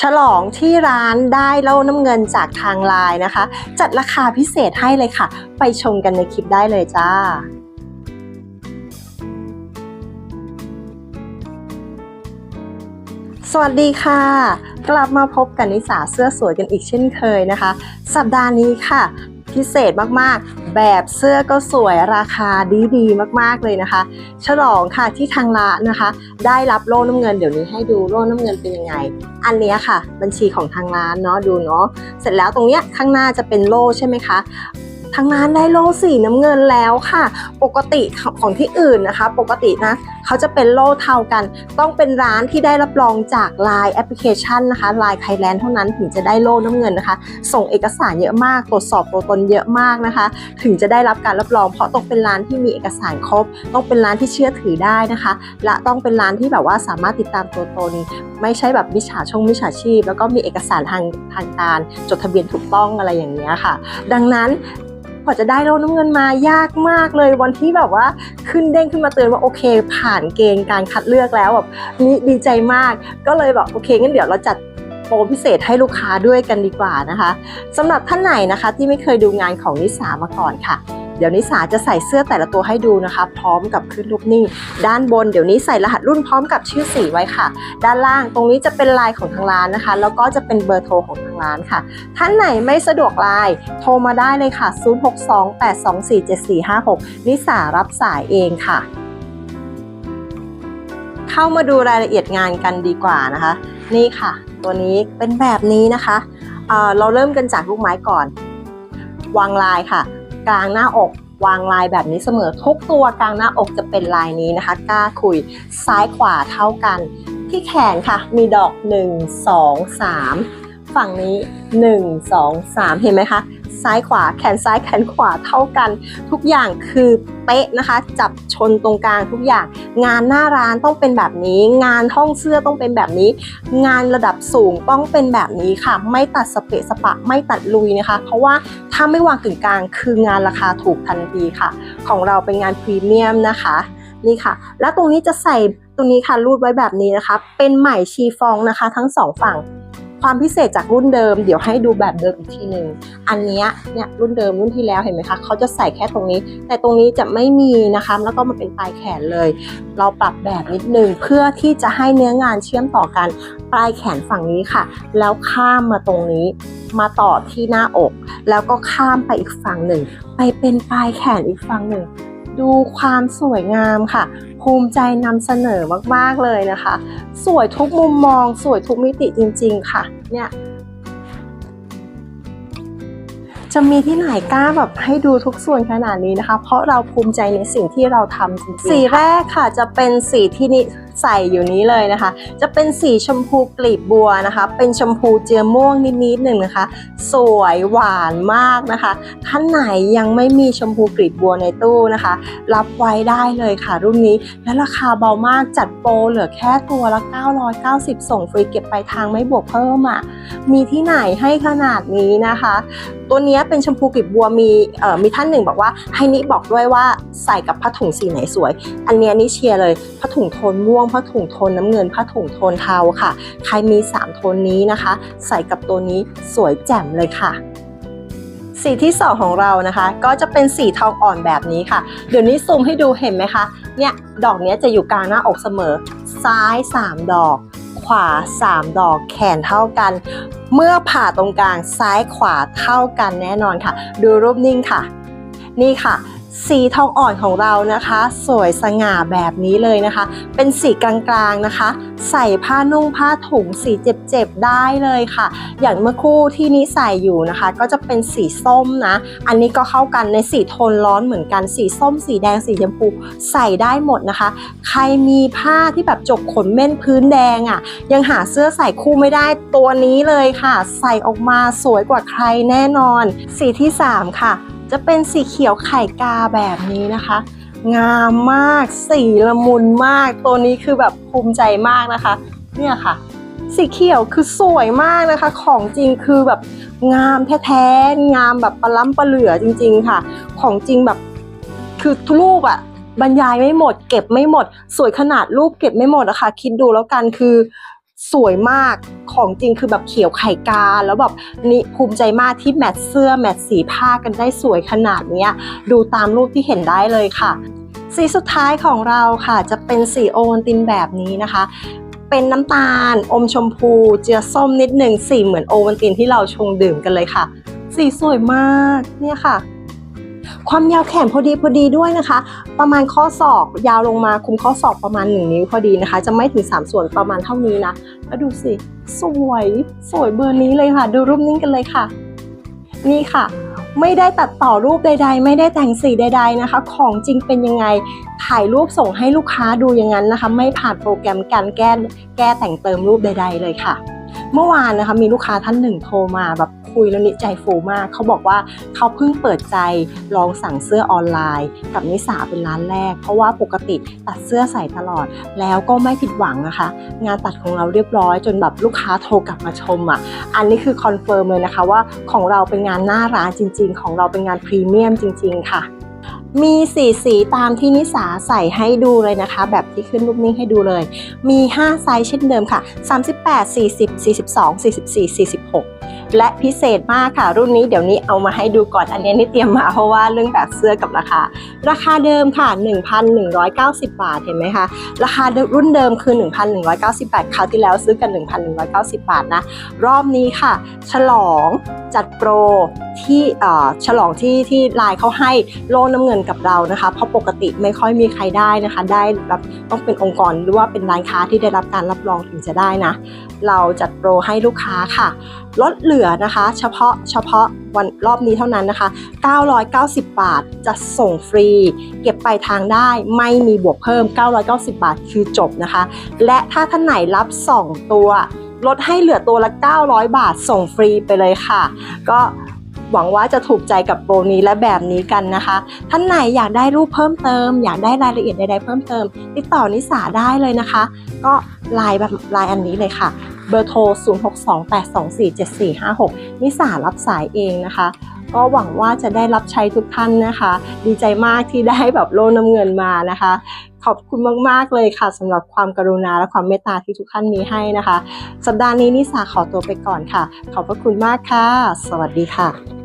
ฉลองที่ร้านได้เล่าน้ำเงินจากทางไลน์นะคะ จัดราคาพิเศษให้เลยค่ะ ไปชมกันในคลิปได้เลยจ้าสวัสดีค่ะ กลับมาพบกันนิสาเสื้อสวยกันอีกเช่นเคยนะคะ สัปดาห์นี้ค่ะ พิเศษมากๆ แบบเสื้อก็สวยราคาดีๆ มากๆเลยนะคะ ฉลองค่ะที่ทางร้านนะคะ ได้รับโล่น้ำเงินเดี๋ยวนี้ให้ดูโล่น้ำเงินเป็นยังไง อันนี้ค่ะ บัญชีของทางร้านเนาะดูเนาะเสร็จแล้วตรงเนี้ยข้างหน้าจะเป็นโล่ใช่ไหมคะ ทางร้านได้โล่สีน้ำเงินแล้วค่ะ ปกติของที่อื่นนะคะ ปกตินะเขาจะเป็นโล่เทากัน ต้องเป็นร้านที่ได้รับรองจาก Line แอปพลิเคชันนะคะ Line Thailand เท่านั้นถึงจะได้โล่น้ำเงินนะคะ ส่งเอกสารเยอะมาก ตรวจสอบตัวตนเยอะมากนะคะ ถึงจะได้รับการรับรอง เพราะต้องเป็นร้านที่มีเอกสารครบ ต้องเป็นร้านที่เชื่อถือได้นะคะ และต้องเป็นร้านที่แบบว่าสามารถติดตามตัวตน ไม่ใช่แบบมิจฉาชงมิจฉาชีพ แล้วก็มีเอกสารทางทางการจดทะเบียนถูกต้องอะไรอย่างเงี้ยค่ะ ดังนั้น กว่าจะได้โล่น้ำเงินมายากมากเลยวันที่แบบว่าขึ้นเด้งขึ้นมาเตือนว่าโอเค ผ่านเกณฑ์การคัดเลือกแล้วแบบนี่ดีใจมาก ก็เลยแบบโอเคงั้นเดี๋ยวเราจัดโปรพิเศษให้ลูกค้าด้วยกันดีกว่านะคะสำหรับท่านไหนนะคะที่ไม่เคยดูงานของนิสามาก่อนค่ะ เดี๋ยวนิสาจะใส่เสื้อแต่ละตัวให้ดูนะคะ พร้อมกับขึ้นรูปนิ่งด้านบนเดี๋ยวนี้ใส่รหัสรุ่นพร้อมกับชื่อสีไว้ค่ะ ด้านล่างตรงนี้จะเป็นลายของทางร้านนะคะ แล้วก็จะเป็นเบอร์โทรของทางร้านค่ะ ท่านไหนไม่สะดวกไลน์โทรมาได้เลยค่ะ 0628247456 นิสารับสายเองค่ะ เข้ามาดูรายละเอียดงานกันดีกว่านะคะ นี่ค่ะ ตัวนี้เป็นแบบนี้นะคะเเราเริ่มกันจากลูกไม้ก่อน วางลายค่ะ กลางหน้าอกวางลายแบบนี้เสมอทุกตัวกลางหน้าอกจะเป็นลายนี้นะคะกล้าคุยซ้ายขวาเท่ากัน ที่แขนค่ะ มีดอก 1 2 3 ฝั่งนี้ 1 2 3 เห็นไหมคะ ซ้ายขวาแขนซ้ายแขนขวาเท่ากัน ทุกอย่างคือเป๊ะนะคะ จับชนตรงกลางทุกอย่าง งานหน้าร้านต้องเป็นแบบนี้ งานห้องเสื้อต้องเป็นแบบนี้ งานระดับสูงต้องเป็นแบบนี้ค่ะ ไม่ตัดสเปะสปะไม่ตัดลุยนะคะ เพราะว่าถ้าไม่วางกึ่งกลางคืองานราคาถูกทันทีค่ะ ของเราเป็นงานพรีเมียมนะคะนี่ค่ะ แล้วตรงนี้จะใส่ตรงนี้ค่ะรูดไว้แบบนี้นะคะ เป็นไหมชีฟองนะคะ ทั้งสองฝั่ง ความพิเศษจากรุ่นเดิม เดี๋ยวให้ดูแบบเดิมอีกทีหนึ่งอันนี้เนี่ยรุ่นเดิมรุ่นที่แล้วเห็นไหมคะเขาจะใส่แค่ตรงนี้ แต่ตรงนี้จะไม่มีนะคะแล้วก็มาเป็นปลายแขนเลย เราปรับแบบนิดนึงเพื่อที่จะให้เนื้องานเชื่อมต่อกันปลายแขนฝั่งนี้ค่ะ แล้วข้ามมาตรงนี้มาต่อที่หน้าอก แล้วก็ข้ามไปอีกฝั่งหนึ่ง ไปเป็นปลายแขนอีกฝั่งหนึ่ง ดูความสวยงามค่ะ ภูมิใจนำเสนอมากๆเลยนะคะ สวยทุกมุมมอง สวยทุกมิติจริง ๆ ค่ะ เนี่ย จะมีที่ไหนกล้าแบบให้ดูทุกส่วนขนาดนี้นะคะ เพราะเราภูมิใจในสิ่งที่เราทำจริงๆสีแรกค่ะจะเป็นสีที่นิใส่อยู่นี้เลยนะคะ จะเป็นสีชมพูกลีบบัวนะคะ เป็นชมพูเจือม่วงนิดๆหนึ่งนะคะ สวยหวานมากนะคะท่านไหนยังไม่มีชมพูกลีบบัวในตู้นะคะ รับไว้ได้เลยค่ะรุ่นนี้ และราคาเบามากจัดโปรเหลือแค่ตัวละ 990 ส่งฟรีเก็บไปลายทางไม่บวกเพิ่มอะมีที่ไหนให้ขนาดนี้นะคะ ตัวนี้เป็นชมพูกลีบบัวมีเอ่อมีท่านหนึ่งบอกว่าให้นิบอกด้วยว่าใส่กับผ้าถุงสีไหนสวย อันเนี้ยนี่เชียร์เลยผ้าถุงโทนม่วงผ้าถุงโทนน้ำเงินผ้าถุงโทนเทาค่ะ ใครมี 3 โทนนี้นะคะ ใส่กับตัวนี้สวยแจ่มเลยค่ะสีที่2ของเรานะคะก็จะเป็นสีทองอ่อนแบบนี้ค่ะ เดี๋ยวนี้ซูมให้ดูเห็นไหมคะเนี่ยดอกนี้จะอยู่กลางหน้าอกเสมอ ซ้าย 3 ดอก ขวา 3 ดอกแขนเท่ากัน เมื่อผ่าตรงกลางซ้ายขวาเท่ากันแน่นอนค่ะ ดูรูปนิ่งค่ะ นี่ค่ะ สีทองอ่อนของเรานะคะ สวยสง่าแบบนี้เลยนะคะ เป็นสีกลางๆนะคะ ใส่ผ้านุ่งผ้าถุงสีเจ็บๆได้เลยค่ะ อย่างเมื่อคู่ที่นี้ใส่อยู่นะคะ ก็จะเป็นสีส้มนะ อันนี้ก็เข้ากันในสีโทนร้อนเหมือนกันสีส้ม สีแดงสีชมพูใส่ได้หมดนะคะ ใครมีผ้าที่แบบจกขนเม่นพื้นแดงอะ่ะ ยังหาเสื้อใส่คู่ไม่ได้ตัวนี้เลยค่ะ ใส่ออกมาสวยกว่าใครแน่นอน สีที่ 3 ค่ะ จะเป็นสีเขียวไข่กาแบบนี้นะคะ งามมากสีละมุนมาก ตัวนี้คือแบบภูมิใจมากนะคะ เนี่ยค่ะ สีเขียวคือสวยมากนะคะ ของจริงคือแบบงามแท้ๆงามแบบปลาล้ำปลาเหลือจริง ๆค่ะ ของจริงแบบคือรูปอะบรรยายไม่หมด เก็บไม่หมด สวยขนาดรูปเก็บไม่หมดอะค่ะคิดดูแล้วกันคือ สวยมากของจริงคือแบบเขียวไข่กา แล้วแบบนี่ภูมิใจมากที่แมทเสื้อแมทสีผ้ากันได้สวยขนาดนี้ดูตามรูปที่เห็นได้เลยค่ะ สีสุดท้ายของเราค่ะ จะเป็นสีโอวัลตินแบบนี้นะคะ เป็นน้ำตาล อมชมพู เจือส้มนิดหนึ่งสีเหมือนโอวัลตินที่เราชงดื่มกันเลยค่ะ สีสวยมากเนี่ยค่ะ ความยาวแขนพอดีพอดีด้วยนะคะ ประมาณข้อศอกยาวลงมาคุมข้อศอกประมาณ 1 นิ้วพอดีนะคะ จะไม่ถึง 3 ส่วนประมาณเท่านี้นะแล้วดูสิ สวยสวยเบอร์นี้เลยค่ะ ดูรูปนิ่งกันเลยค่ะ นี่ค่ะ ไม่ได้ตัดต่อรูปใด ๆ ไม่ได้แต่งสีใด ๆนะคะ ของจริงเป็นยังไงถ่ายรูปส่งให้ลูกค้าดูอย่างนั้นนะคะ ไม่ผ่านโปรแกรมการแก้แก้แต่งเติมรูปใด ๆ เลยค่ะ เมื่อวานนะคะมีลูกค้าท่านหนึ่งโทรมาแบบ คุยแล้วนิใจฟูมาก เขาบอกว่าเขาเพิ่งเปิดใจลองสั่งเสื้อออนไลน์ กับนิสาเป็นร้านแรก เพราะว่าปกติตัดเสื้อใส่ตลอด แล้วก็ไม่ผิดหวังนะคะ งานตัดของเราเรียบร้อยจนแบบลูกค้าโทรกลับมาชมอะ อันนี้คือคอนเฟิร์มเลยนะคะว่าของเราเป็นงานหน้าร้านจริง ๆ ของเราเป็นงานพรีเมียมจริง ๆ ค่ะมีสีสีตามที่นิสาใส่ให้ดูเลยนะคะ แบบที่ขึ้นรูปนิ่งให้ดูเลย มี 5 ไซส์เช่นเดิมค่ะ 38 40 42 44 46 และพิเศษมากค่ะ รุ่นนี้เดี๋ยวนี้เอามาให้ดูก่อนอันนี้นี่เตรียมมาเพราะว่าเรื่องแบบเสื้อกับราคา ราคาเดิมค่ะ 1,190 บาทเห็นไหมคะ ราคารุ่นเดิมคือ 1,190 บาทคราวที่แล้วซื้อกัน 1,190 บาทนะ รอบนี้ค่ะ ฉลองจัดโปรที่ฉลองที่ที่ไลน์เขาให้โล่น้ำเงินกับเรานะคะ เพราะปกติไม่ค่อยมีใครได้นะคะ ได้รับต้องเป็นองค์กรหรือว่าเป็นร้านค้าที่ได้รับการรับรองถึงจะได้นะ เราจัดโปรให้ลูกค้าค่ะลดเหลือนะคะ เฉพาะเฉพาะวันรอบนี้เท่านั้นนะคะ 990 บาทจะส่งฟรี เก็บปลายทางได้ไม่มีบวกเพิ่ม 990 บาทคือจบนะคะ และถ้าท่านไหนรับ 2 ตัว ลดให้เหลือตัวละ 900 บาทส่งฟรีไปเลยค่ะ ก็หวังว่าจะถูกใจกับโปรนี้และแบบนี้กันนะคะ ท่านไหนอยากได้รูปเพิ่มเติม อยากได้รายละเอียดใดๆเพิ่มเติม ติดต่อนิสาได้เลยนะคะ ก็ไลน์แบบไลน์อันนี้เลยค่ะ เบอร์โทร 0628247456 นิสารับสายเองนะคะ ก็หวังว่าจะได้รับใช้ทุกท่านนะคะ ดีใจมากที่ได้แบบโล่น้ำเงินมานะคะ ขอบคุณมาก ๆ เลยค่ะสำหรับความกรุณาและความเมตตาที่ทุกท่านมีให้นะคะ สัปดาห์นี้นิสาขอตัวไปก่อนค่ะ ขอบพระคุณมากค่ะ สวัสดีค่ะ